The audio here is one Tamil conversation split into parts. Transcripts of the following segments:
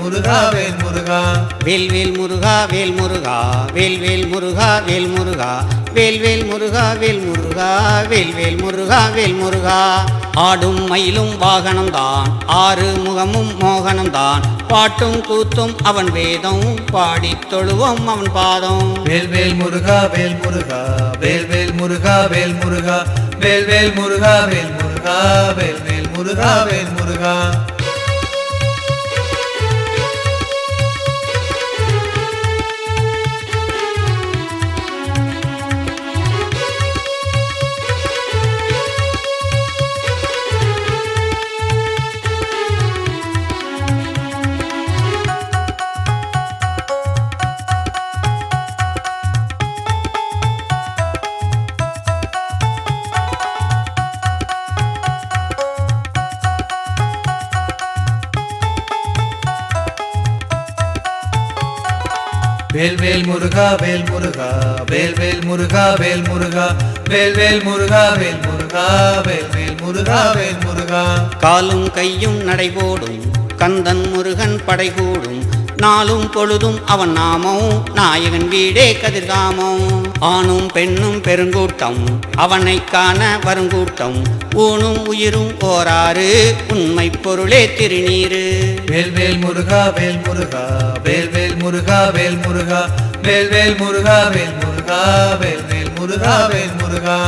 முருகா வேல் முருகா வேல்வேல் முருகா வேல் முருகா வேல்வேல் முருகா வேல் முருகா வேல்வேல் முருகா வேல் முருகா வேல்வேல் முருகா வேல் முருகா ஆடும் மயிலும் வாகனம்தான் ஆறு முகமும் மோகனம்தான் பாட்டும் கூத்தும் அவன் வேதம் பாடித் தொழுவோம் அவன் பாதம் வேல்வேல் முருகா வேல் முருகா வேல்வேல் முருகா வேல் முருகா வேல்வேல் முருகா வேல் முருகா வேல்வேல் முருகா வேல் முருகா வேல்வேல் முருகா வேல் முருகா வேல்வேல் முருகா வேல் முருகா வேல்வேல் முருகா வேல் முருகா வேல்வேல் முருகா வேல் முருகா. காலும் கையும் நடைபோடும் கந்தன் முருகன் படைகூடும் நாளும் பொழுதும் அவன் நாமம். நாயகன் வீடே கதிர்காமம். ஆணும் பெண்ணும் பெருங்கூட்டம். அவனை காண வருங்கூட்டம். ஊனும் உயிரும் ஓராறு உண்மை பொருளே திருநீரு வேல்வேல் முருகா வேல் முருகா. வேல்வேல் முருகா வேல் முருகா. வேல்வேல் முருகா வேல் முருகா. வேல்வேல் முருகா வேல் முருகா.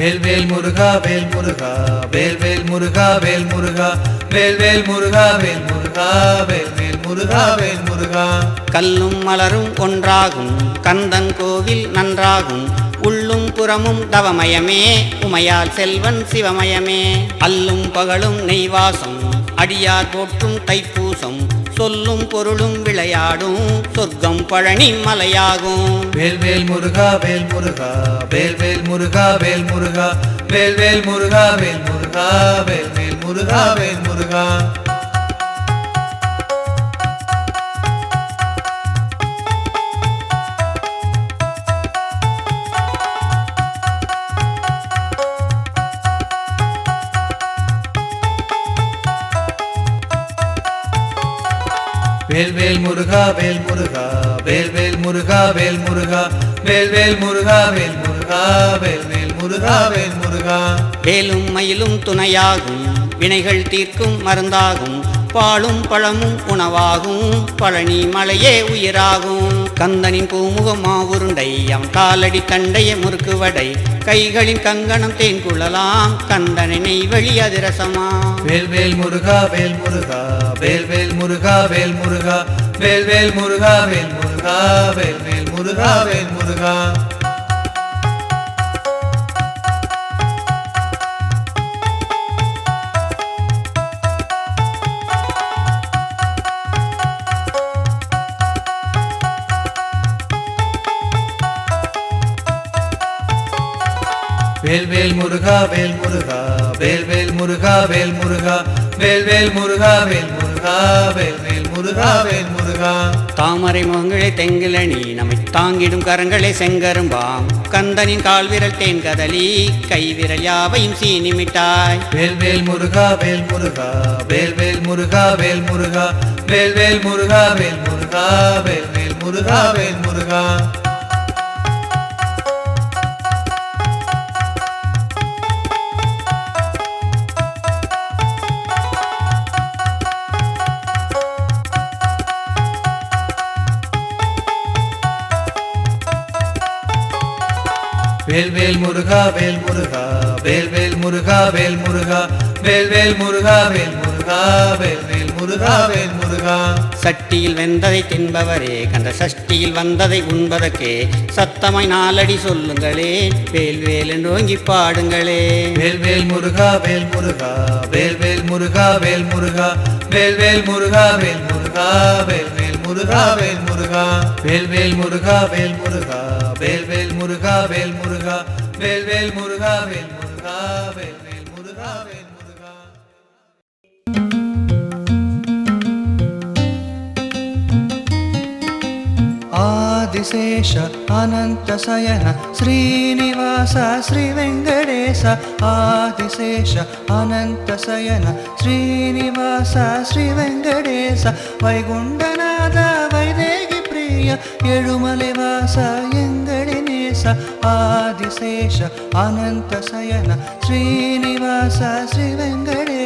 வேல் வேல் முருகா வேல் முருகா வேல் வேல் முருகா வேல் முருகா வேல் வேல் முருகா வேல் முருகா வேல் வேல் முருகா வேல் முருகா. கல்லும் மலரும் ஒன்றாகும் கந்தன் கோவில் நன்றாகும் உள்ளும் புறமும் தவமயமே உமையால் செல்வன் சிவமயமே. அல்லும் பகலும் நெய்வாசம் அடியார் போற்றும் தைப்பூ சொல்லும் பொருளும் விளையாடும் சொர்க்கம் பழனி மலையாகும். வேல் வேல் முருகா வேல் முருகா வேல் வேல் முருகா வேல் முருகா வேல் வேல் முருகா வேல் முருகா வேல் வேல் முருகா வேல் முருகா. வேல்வேல் முருகா வேல் முருகா வேல்வேல் முருகா வேல் முருகா வேல்வேல் முருகா வேல் முருகா வேல்வேல் முருகா வேல் முருகா. வேலும் மயிலும் துணையாகும் வினைகள் தீர்க்கும் மருந்தாகும் பாலும் பழமும் உணவாகும் பழனி மலையே உயிராகும். கந்தனின் பூமுகம் மாவுருண்டை அவன் காலடி தண்டைய முறுக்கு வடை. கைகளின் கங்கணம் தேன் குழலாம். கந்தனை நெய்வழி அதிரசமா. வேல் வேல் முருகா வேல் முருகா. வேல் வேல் முருகா வேல் முருகா. வேல் வேல் முருகா வேல் முருகா. வேல் வேல் முருகா வேல் முருகா. வேல்வேல் முருகா வேல் முருகா வேல்வேல் முருகா வேல் முருகா வேல்வேல் முருகா வேல் முருகா வேல்வேல் முருகா வேல் முருகா தாமரை முகங்களே தெங்கிலணி நம்மை தாங்கிடும் கரங்களே செங்கரும்பாம் கந்தனின் கால்விரல் தேன் கதலி கைவிரல் யாவையும் சீனி மிட்டாய் வேல்வேல் முருகா வேல் முருகா வேல்வேல் முருகா வேல் முருகா வேல்வேல் முருகா வேல் முருகா வேல்வேல் முருகா வேல் முருகா வேல்வேல் முருகா வேல் முருகா வேல்வேல் முருகா வேல் முருகா வேல்வேல் முருகா வேல் முருகா வேல்வேல் முருகா வேல் முருகா சட்டியில் வெந்ததை தின்பவரே கந்த சஷ்டியில் வந்ததை உண்பதற்கே சத்தமாய் நாலடி சொல்லுங்களே வேல் வேல் ஓங்கி பாடுங்களே வேல்வேல் முருகா வேல் முருகா வேல்வேல் முருகா வேல் முருகா வேல்வேல் முருகா வேல் முருகா வேல்வேல் முருகா வேல் முருகா வேல் வேல் முருகா வேல் முருகா வேல் வேல் முருகா வேல் முருகா. வேல் வேல் முருகா வேல் முருகா வேல் வேல் முருகா வேல் ஆதிசேஷ அனந்த சயன ஸ்ரீனிவாச ஸ்ரீ வெங்கடேச. ஆதிசேஷ அனந்த சயன ஸ்ரீனிவாச ஸ்ரீ வெங்கடேச. வைகுண்டநாத வைதேகி பிரிய எழுமலை வாச எங்க आदिशेष अनन्तशयन श्रीनिवास श्रीवेङ्कटेश